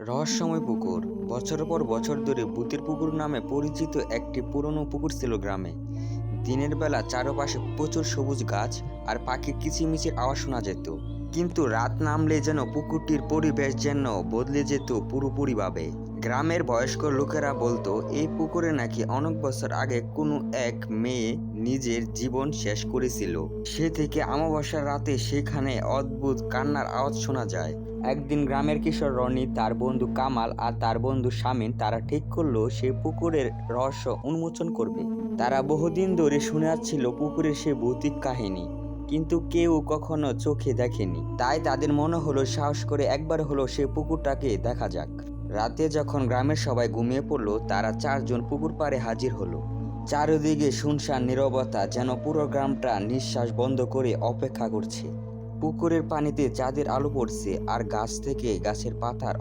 রহস্যময় পুকুর। বছর পর বছর ধরে ভূতের পুকুর নামে পরিচিত একটি পুরনো পুকুর ছিল গ্রামে। দিনের বেলা চারপাশে প্রচুর সবুজ গাছ আর পাখির কিচিমিচির আওয়াজ শোনা যেত। কিন্তু রাত নামলে যেন পুকুরটির পরিবেশ যেন বদলে যেত পুরোপুরিভাবে। গ্রামের বয়স্ক লোকেরা বলতো, এই পুকুরে নাকি অনেক বছর আগে কোনো এক মেয়ে নিজের জীবন শেষ করেছিল। সে থেকে অমাবস্যার রাতে সেখানে অদ্ভুত কান্নার আওয়াজ শোনা যায়। একদিন গ্রামের কিশোর রনি, তার বন্ধু কামাল আর তার বন্ধু শামিন তারা ঠিক করল সে পুকুরের রহস্য উন্মোচন করবে। তারা বহুদিন ধরে শুনে আসছিল পুকুরের সে ভৌতিক কাহিনী, কিন্তু কেউ কখনো চোখে দেখেনি। তাই তাদের মনে হলো সাহস করে একবার হলো সে পুকুরটাকে দেখা যাক। রাতে যখন গ্রামের সবাই ঘুমিয়ে পড়ল, তারা চারজন পুকুর পাড়ে হাজির হলো। চারিদিকে শুনশান নিরবতা যেন পুরো গ্রামটা নিঃশ্বাস বন্ধ করে অপেক্ষা করছে। পুকুরের পানিতে চাঁদের আলো পড়ছে আর গাছ থেকে গাছের পাতার